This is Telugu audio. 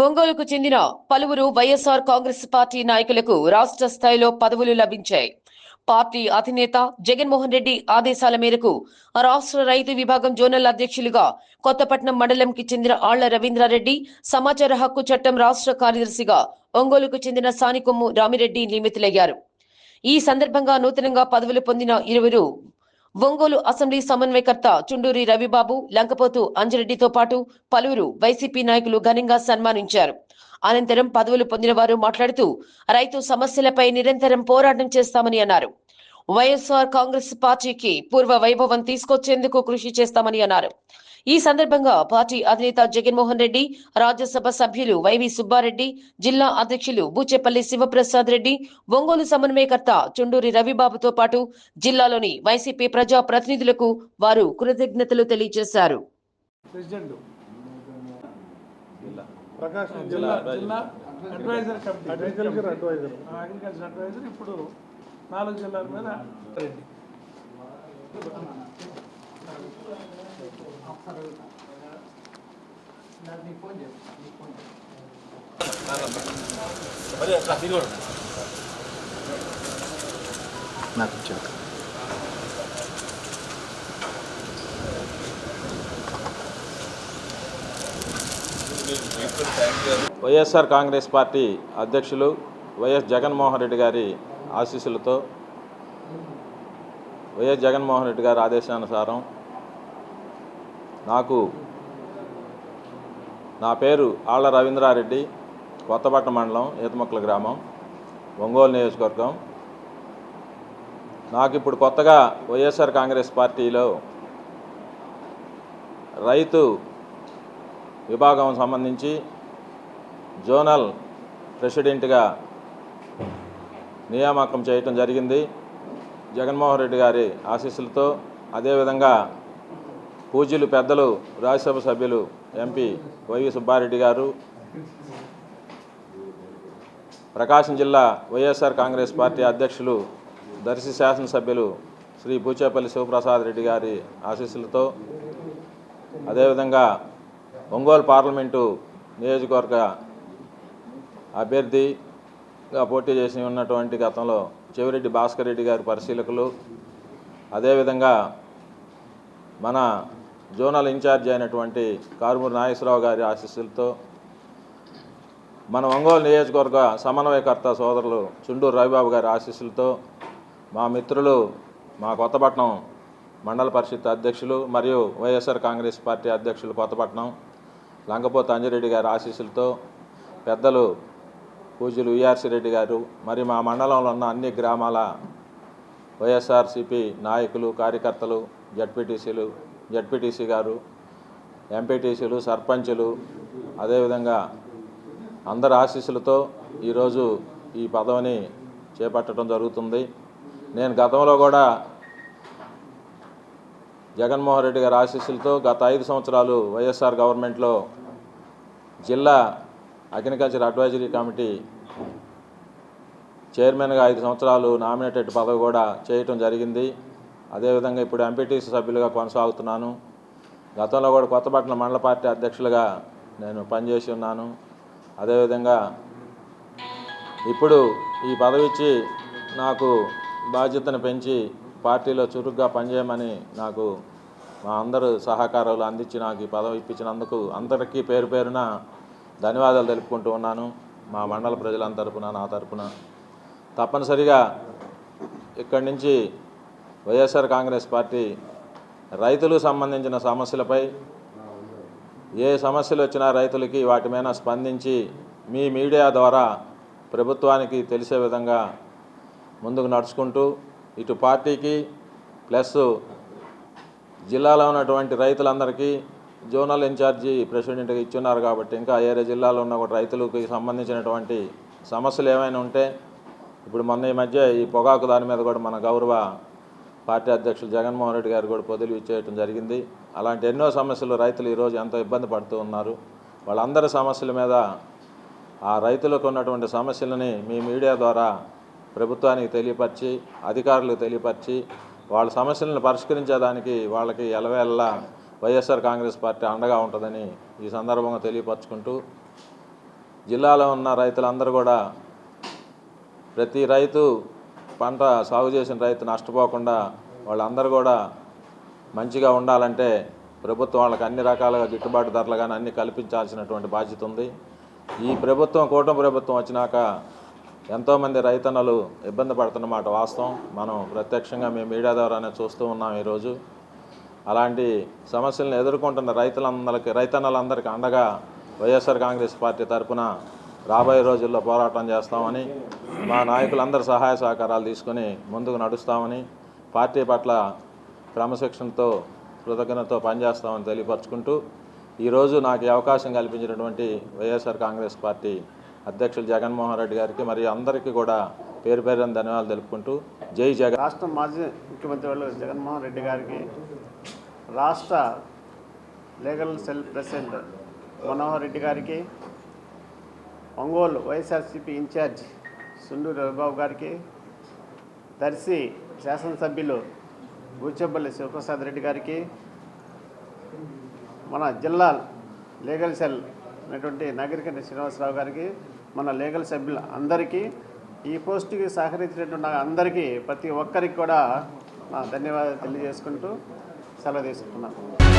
ఒంగోలుకు చెందిన పలువురు వైఎస్ఆర్ కాంగ్రెస్ పార్టీ నాయకులకు రాష్ట్ర స్థాయిలో పదవులు లభించాయి. పార్టీ అధినేత జగన్మోహన్ రెడ్డి ఆదేశాల మేరకు రాష్ట్ర రైతు విభాగం జోనల్ అధ్యక్షులుగా కొత్తపట్నం మండలంకి చెందిన ఆళ్ళ రవీంద్రారెడ్డి సమాచార హక్కు చట్టం రాష్ట్ర కార్యదర్శిగా ఒంగోలుకు చెందిన సానికొమ్ము రామిరెడ్డి నియమితులయ్యారు. ఈ సందర్భంగా నూతనంగా పదవులు పొందిన ఇరువురు ఒంగోలు అసెంబ్లీ సమన్వయకర్త చుండూరి రవిబాబు లంకపోతు అంజిరెడ్డితో పాటు పలువురు వైసీపీ నాయకులు ఘనంగా సన్మానించారు. అనంతరం పదవులు పొందిన వారు మాట్లాడుతూ రైతు సమస్యలపై నిరంతరం పోరాటం చేస్తామని అన్నారు. వైఎస్ఆర్ కాంగ్రెస్ పార్టీకి పూర్వ వైభవం తీసుకొచ్చేందుకు కృషి చేస్తామని అన్నారు. ఈ సందర్భంగా పార్టీ అధినేత జగన్మోహన్ రెడ్డి రాజ్యసభ సభ్యులు వైవి సుబ్బారెడ్డి జిల్లా అధ్యక్షులు బూచేపల్లి శివప్రసాద్ రెడ్డి ఒంగోలు సమన్వయకర్త చుండూరి రవిబాబుతో పాటు జిల్లాలోని వైసీపీ ప్రజా ప్రతినిధులకు వారు కృతజ్ఞతలు తెలియజేశారు. ప్రెసిడెంట్. ప్రకాశం జిల్లా జిల్లా. Adviser. Committee. Agriculture adviser. Agriculture adviser. ఇప్పుడు నాలుగు జిల్లాల మీద రెడ్డి నాకు ఇచ్చాడు వైఎస్ఆర్ కాంగ్రెస్ పార్టీ అధ్యక్షులు వైఎస్ జగన్మోహన్ రెడ్డి గారి ఆశీస్సులతో వైఎస్ జగన్మోహన్ రెడ్డి గారి ఆదేశానుసారం నాకు నా పేరు ఆళ్ళ రవీంద్రారెడ్డి కొత్తపట్నం మండలం ఈతమొక్కల గ్రామం ఒంగోలు నియోజకవర్గం. నాకు ఇప్పుడు కొత్తగా వైఎస్ఆర్ కాంగ్రెస్ పార్టీలో రైతు విభాగం సంబంధించి జోనల్ ప్రెసిడెంట్గా నియామకం చేయటం జరిగింది. జగన్మోహన్ రెడ్డి గారి ఆశీస్సులతో అదేవిధంగా పూజ్యులు పెద్దలు రాజ్యసభ సభ్యులు ఎంపీ వైవి సుబ్బారెడ్డి గారు ప్రకాశం జిల్లా వైఎస్ఆర్ కాంగ్రెస్ పార్టీ అధ్యక్షులు దర్శి శాసనసభ్యులు శ్రీ బూచేపల్లి శివప్రసాద్ రెడ్డి గారి ఆశీస్సులతో అదేవిధంగా ఒంగోలు పార్లమెంటు నియోజకవర్గ అభ్యర్థి గా పోటీ చేసి ఉన్నటువంటి గతంలో చెవిరెడ్డి భాస్కర్ రెడ్డి గారి పరిశీలకులు అదేవిధంగా మన జోనల్ ఇన్ఛార్జ్ అయినటువంటి కారుమూరి నాగేశ్వరరావు గారి ఆశీస్సులతో మన ఒంగోలు నియోజకవర్గ సమన్వయకర్త సోదరులు చుండూరు రవిబాబు గారి ఆశీస్సులతో మా మిత్రులు మా కొత్తపట్నం మండల పరిషత్ అధ్యక్షులు మరియు వైఎస్ఆర్ కాంగ్రెస్ పార్టీ అధ్యక్షులు కొత్తపట్నం లంకపోత అంజిరెడ్డి గారి ఆశీస్సులతో పెద్దలు పూజలు విఆర్సి రెడ్డి గారు మరి మా మండలంలో ఉన్న అన్ని గ్రామాల వైఎస్ఆర్సిపి నాయకులు కార్యకర్తలు జడ్పీటీసీలు జడ్పీటీసీ గారు ఎంపీటీసీలు సర్పంచులు అదేవిధంగా అందరి ఆశీస్సులతో ఈరోజు ఈ పదవిని చేపట్టడం జరుగుతుంది. నేను గతంలో కూడా జగన్మోహన్ రెడ్డి గారి ఆశీస్సులతో గత ఐదు సంవత్సరాలు వైఎస్ఆర్ గవర్నమెంట్లో జిల్లా అగ్రికల్చర్ అడ్వైజరీ కమిటీ చైర్మన్గా ఐదు సంవత్సరాలు నామినేటెడ్ పదవి కూడా చేయటం జరిగింది. అదేవిధంగా ఇప్పుడు ఎంపీటీసీ సభ్యులుగా కొనసాగుతున్నాను. గతంలో కూడా కొత్తపట్నం మండల పార్టీ అధ్యక్షులుగా నేను పనిచేసి ఉన్నాను. అదేవిధంగా ఇప్పుడు ఈ పదవి ఇచ్చి నాకు బాధ్యతను పెంచి పార్టీలో చురుగ్గా పనిచేయమని నాకు మా అందరూ సహకారాలు అందించి నాకు ఈ పదవి ఇప్పించినందుకు అందరికీ పేరు పేరున ధన్యవాదాలు తెలుపుకుంటూ ఉన్నాను. మా మండల ప్రజల తరపున నా తరపున. తప్పనిసరిగా ఇక్కడి నుంచి వైఎస్ఆర్ కాంగ్రెస్ పార్టీ రైతులకు సంబంధించిన సమస్యలపై ఏ సమస్యలు వచ్చినా రైతులకి వాటి మీద స్పందించి మీ మీడియా ద్వారా ప్రభుత్వానికి తెలిసే విధంగా ముందుకు నడుచుకుంటూ ఇటు పార్టీకి ప్లస్ జిల్లాలో ఉన్నటువంటి రైతులందరికీ జోనల్ ఇన్ఛార్జి ప్రెసిడెంట్గా ఇచ్చున్నారు కాబట్టి ఇంకా ఏరే జిల్లాలో ఉన్న కూడా రైతులకు సంబంధించినటువంటి సమస్యలు ఏమైనా ఉంటే ఇప్పుడు మొన్న ఈ మధ్య ఈ పొగాకు దాని మీద కూడా మన గౌరవ పార్టీ అధ్యక్షులు జగన్మోహన్ రెడ్డి గారు కూడా పొదులు ఇచ్చేయటం జరిగింది. అలాంటి ఎన్నో సమస్యలు రైతులు ఈరోజు ఎంతో ఇబ్బంది పడుతూ ఉన్నారు. వాళ్ళందరి సమస్యల మీద ఆ రైతులకు ఉన్నటువంటి సమస్యలని మీ మీడియా ద్వారా ప్రభుత్వానికి తెలియపరిచి అధికారులకు తెలియపరిచి వాళ్ళ సమస్యలను పరిష్కరించేదానికి వాళ్ళకి ఎలవేళ్ళ వైఎస్ఆర్ కాంగ్రెస్ పార్టీ అండగా ఉంటుందని ఈ సందర్భంగా తెలియపరచుకుంటూ జిల్లాలో ఉన్న రైతులందరూ కూడా ప్రతి రైతు పంట సాగు చేసిన రైతు నష్టపోకుండా వాళ్ళందరూ కూడా మంచిగా ఉండాలంటే ప్రభుత్వం వాళ్ళకి అన్ని రకాలుగా గిట్టుబాటు ధరలు కానీ అన్ని కల్పించాల్సినటువంటి బాధ్యత ఉంది. ఈ ప్రభుత్వం కూటమి ప్రభుత్వం వచ్చినాక ఎంతోమంది రైతన్నలు ఇబ్బంది పడుతున్నమాట వాస్తవం. మనం ప్రత్యక్షంగా మేము మీడియా ద్వారానే చూస్తూ ఉన్నాం ఈరోజు. అలాంటి సమస్యలను ఎదుర్కొంటున్న రైతులందరికీ రైతన్నలందరికీ అండగా వైఎస్ఆర్ కాంగ్రెస్ పార్టీ తరఫున రాబోయే రోజుల్లో పోరాటం చేస్తామని మా నాయకులందరి సహాయ సహకారాలు తీసుకొని ముందుకు నడుస్తామని పార్టీ పట్ల క్రమశిక్షణతో కృతజ్ఞతతో పనిచేస్తామని తెలియపరుచుకుంటూ ఈరోజు నాకు అవకాశం కల్పించినటువంటి వైఎస్ఆర్ కాంగ్రెస్ పార్టీ అధ్యక్షులు జగన్మోహన్ రెడ్డి గారికి మరియు అందరికీ కూడా పేరు పేరున ధన్యవాదాలు తెలుపుకుంటూ జై జగన్. రాష్ట్ర మాజీ ముఖ్యమంత్రి వాళ్ళు జగన్మోహన్ రెడ్డి గారికి రాష్ట్ర legal cell president Manohar Reddy గారికి Ongole YSRCP in charge Sunduru Ravibabu గారికి దర్శి శాసనసభ్యులు బూచెంపల్లి శివప్రసాద్ రెడ్డి గారికి మన జిల్లా లీగల్ సెల్ అనేటువంటి నాగరికంటి శ్రీనివాసరావు గారికి మన లీగల్ సభ్యులు అందరికీ ఈ పోస్టుకి సహకరించినటువంటి అందరికీ ప్రతి ఒక్కరికి కూడా ధన్యవాదాలు తెలియజేసుకుంటూ సెలవు తీసుకుంటున్నాను.